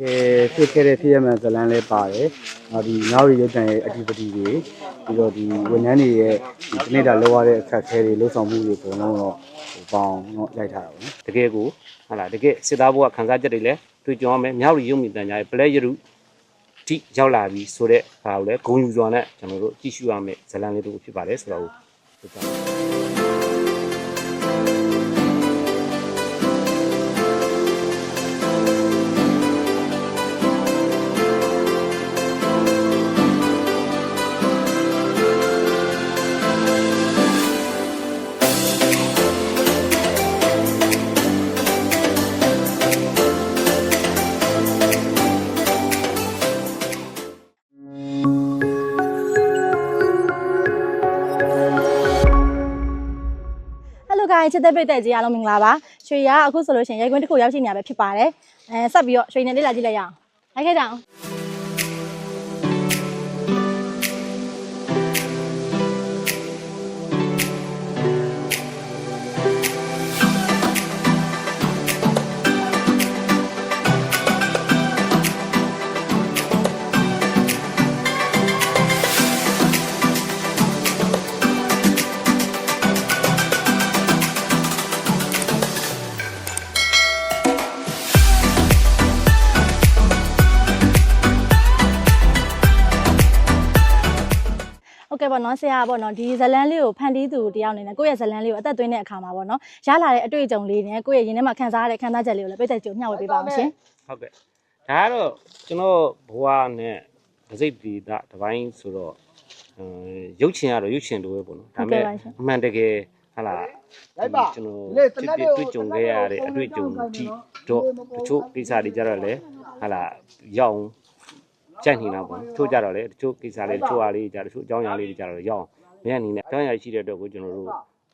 ကယ်ဖြစ်ခဲ့တဲ့ဖြစ်ရမှန်ဇလန်းလေးပါတယ်။နောက်ဒီနောက်ရီရုပ်တံရဲ့ activity တွေပြီးတော့ဒီဝန်ထမ်းတွေရဲ့ဒီတနေ့တာလောက်ရတဲ့အခက်အခဲတွေလှုပ်ဆောင်မှုတွေပုံလုံးတော့ဟိုပေါင်းတော့ရိုက်ထားတာပေါ့နော်တကယ်ကိုဟာလားတကယ်စစ်သားဘုရားခန်းစားချက်တွေလည်းတွေ့ကြုံရမယ်မြောက်ရီရုံမြင့်တန်ကြားရဲ့ပလဲရရုတိရောက်လာပြီဆိုတဲ့ဟာကိုလည်းဂုံယူစွာနဲ့ကျွန်တော်တို့ကြည့်ရှုရမယ်ဇလန်လေးတို့ဖြစ်ပါတယ်ဆိုတော့ဟုတ်ကဲ့ဟ ယ်လို guys ချစ်တဲ့ပိတ်တဲ့ကြီးအားလုံးမင်္ဂလာပါရွှေရအခုဆိုလို့ရှိရင်ရိုက်ခွင်းတစ်ခုရောက်ရှိနေရပဲဖြစ်ပါတယ်အဲဆက်ပြီးတော့ရွှေနဲ့လေးလာကြည့်လိုက်ရအောင်လိုက်ခဲ့ကြအောင် ပေါ့နော်ဆရာပေါ့နော်ဒီဇလန်းလေးကိုဖန်တီးသူတယောက်အနေနဲ့ကိုယ့်ရဲ့ဇလန်းလေးကိုအသက်သွင်းတဲ့အခါမှာပေါ့နော်ရလာတဲ့အတွေ့အကြုံလေးနဲ့ကိုယ့်ရဲ့ရင်ထဲမှာခံစားရတဲ့ခံစားချက်လေးကိုလည်းပိတ်သက်ကြိုမျှဝေပေးပါအောင်ရှင်ဟုတ်ကဲ့ဒါကတော့ကျွန်တော်ဘဝနဲ့ဒစိတ်ဒီတာတစ်ပိုင်းဆိုတော့အဲရုပ်ချင်ရတော့ရုပ်ချင်လို့ပဲပေါ့နော်ဒါပေမဲ့အမှန်တကယ်ဟာလားကျွန်တော်ဖြစ်ဖြစ်တွေ့ကြုံခဲ့ရတဲ့အတွေ့အကြုံဒီတော့တချို့ကိစ္စတွေကြတော့လေဟာလားရောက်အောင် ကြိုက်နေတာပေါ့တချို့ကြတော့လေတချို့ကိစ္စလေးတချို့အားလေးကြတချို့အကြောင်းအရာလေးတွေကြတော့ရောက်အောင်မြန်အနေနဲ့အကြောင်းအရာရှိတဲ့အတွက်ကိုကျွန်တော်တို့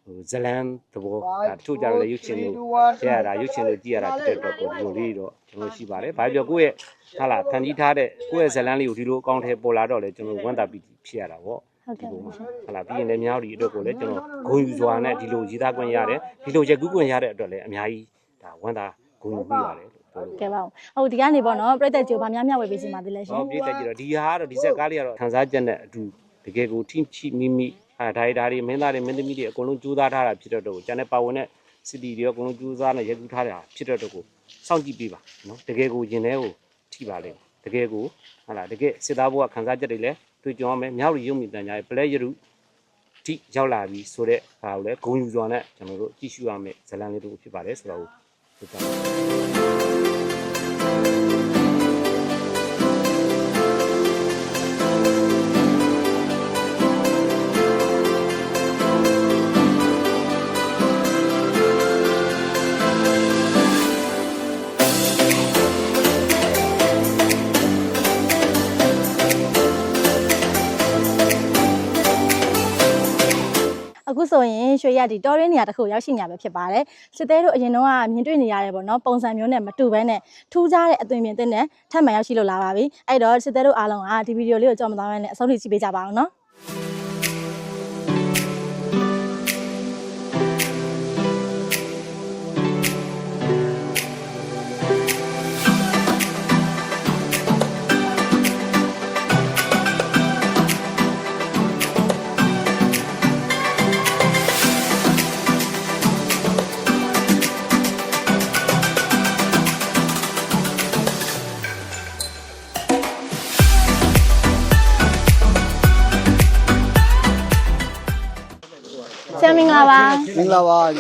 ဟိုဇလန်သဘောဒါတချို့ကြတော့လေရုပ်ချင်လို့ကြည့်ရတာရုပ်ချင်လို့ကြည့်ရတာတက်တဲ့အတွက်ကိုဒီလိုလေးတော့ကျွန်တော်ရှိပါတယ်။ဘာပြောကိုယ့်ရဲ့ဟာလားဖန်တီးထားတဲ့ကိုယ့်ရဲ့ဇလန်လေးကိုဒီလိုအကောင့်ထဲပေါ်လာတော့လေကျွန်တော်ဝမ်းသာပီတိဖြစ်ရတာပေါ့ဟုတ်ဒီကဲ့လိုပါမှာရှင်ဟာလားပြီးရင်လည်းမြောက်ဒီအတွက်ကိုလည်းကျွန်တော်ဂုဏ်ယူစွာနဲ့ဒီလိုရေးသားခွင့်ရတယ်ဒီလိုရက်ကူးခွင့်ရတဲ့အတွက်လည်းအများကြီးဒါဝမ်းသာဂုဏ်ယူမိပါတယ်လို့ပြောလို့ ကဲပါဦးဟုတ်ဒီကနေပေါ့နော်ပိတ်သက်ကြိုဗာများမျှဝေပေးစီပါသေးလဲရှင်ဟောပြည့်တက်ကြည့်တော့ဒီဟာကတော့ဒီဇက်ကားလေးကတော့ခန်းစားချက်နဲ့အတူတကယ်ကိုထိချိမိမိဟာဒါတွေဒါတွေမင်းသားတွေမင်းသမီးတွေအကုန်လုံးကြိုးစားထားတာဖြစ်တဲ့အတွက်ကိုကျန်တဲ့ပါဝင်တဲ့စီတီတွေအကုန်လုံးကြိုးစားနဲ့ရက်ကူးထားတာဖြစ်တဲ့အတွက်ကိုစောင့်ကြည့်ပေးပါနော်တကယ်ကိုရင်ထဲကိုထိပါလိမ့်တကယ်ကိုဟာလားတကယ်စစ်သားဘုရားခန်းစားချက်တွေလည်းတွေ့ကြုံရမယ်မြောက်ရီရုံမြင့်တန်ကြားရဲ့ပလဲရရုတိရောက်လာပြီဆိုတဲ့ဟာကိုလည်းဂုံယူစွာနဲ့ကျွန်တော်တို့ကြည့်ရှုရမယ်ဇလန်လေးတို့ဖြစ်ပါတယ်ဆိုတော့ ဟု ဆိုရင်ရွှေရဒီတော်ရင်းနေရာတစ်ခုရောက်ရှိနေရပဲဖြစ်ပါတယ်စစ်သေးတို့အရင်တော့ကမြင်တွေ့နေရတယ်ပေါ့နော်ပုံစံမျိုးနဲ့မတူဘဲနဲ့ထူးခြားတဲ့အသွင်ပြင်သစ်နဲ့ထပ်မံရောက်ရှိလို့လာပါပြီအဲ့တော့စစ်သေးတို့အားလုံးကဒီဗီဒီယိုလေးကိုကြောက်မသွားဘဲနဲ့အဆုံးထိကြည့်ပေးကြပါအောင်နော် င်္ဂလာပါမင်္ဂလာပါဟုတ်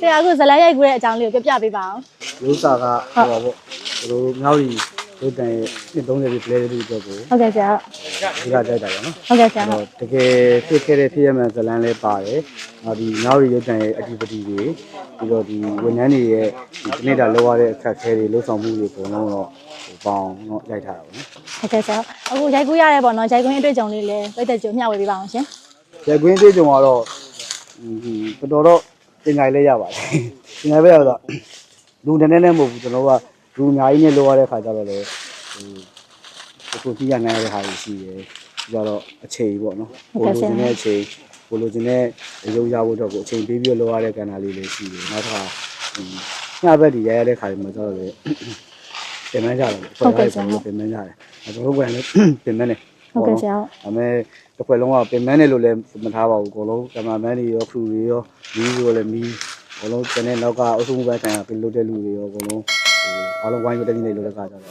ဆရာအခုဇလန်းရိုက်ကူတဲ့အကြောင်းလေးကိုပြပြပေးပါအောင်လူစာကဟောပါပေါ့ဒီလိုနောက်ရီရုပ်တံရဲ့နှစ်30ပြည့်ပလဲတဲ့အတွက်ကိုဟုတ်ကဲ့ဆရာဒီကတိုက်တာပေါ့နော်ဟုတ်ကဲ့ဆရာဟုတ်တကယ်ဖြစ်ခဲ့တဲ့ဖြစ်ရမှန်ဇလန်းလေးပါတယ်။နောက်ဒီနောက်ရီရုပ်တံရဲ့ activity တွေပြီးတော့ဒီဝန်ထမ်းတွေရဲ့ဒီတနေ့တာလောက်ရတဲ့အခက်အခဲတွေလှုပ်ဆောင်မှုတွေပုံလုံးတော့ဟိုပေါင်းတော့ရိုက်ထားတာပေါ့နော်ဟုတ်ကဲ့ဆရာအခုရိုက်ကူရရဲပေါ့နော်ရိုက်ကူအတွေ့အကြုံလေးလည်းပိတ်သက်ကြိုမျှဝေပေးပါအောင်ရှင်။ရက်ကွင်းသေးကြုံကတော့ဒီ တော်တော်တော့တင်ကြိုင်လဲရပါတယ်။တင်ကြိုင်ပဲရတော့လူတန်းနဲ့မဟုတ်ဘူးကျွန်တော်ကလူအများကြီးနဲ့လောက်ရတဲ့ခါကျတော့လေဟိုအခုကြည့်ရနိုင်တဲ့ဟာတွေရှိတယ်။ပြီးတော့အချိန်ပေါ့နော်။ကိုလိုချင်တဲ့အချိန်ကိုလိုချင်တဲ့ရုပ်ရဖို့တော့ကိုအချိန်ပေးပြီးလောက်ရတဲ့ကဏ္ဍလေးလေးရှိတယ်။နောက်တစ်ခါညဘက်ဒီရရတဲ့ခါတွေမှာကျတော့လေပြင်ပန်းကြတယ်အဖွဲ့တိုင်းပုံပြင်ပန်းကြတယ်ကျွန်တော်တို့ကလည်းပြင်ပန်းနေ ဟုတ်ကဲ့ဆရာဒါပေမဲ့တစ်ခွက်လုံးကပြင်ပန်းနေလို့လည်းမထားပါဘူးအကုန်လုံးကင်မရာမန်တွေရောခရူတွေရောမီးတွေလည်းမီးအကုန်လုံးကျန်တဲ့နောက်ကအုပ်စုမှုပိုင်းဆိုင်ရာပြင်လို့တဲ့လူတွေရောအကုန်လုံးဟိုအားလုံးဝိုင်းပြီးတက်နေလို့လည်းကားကြတယ်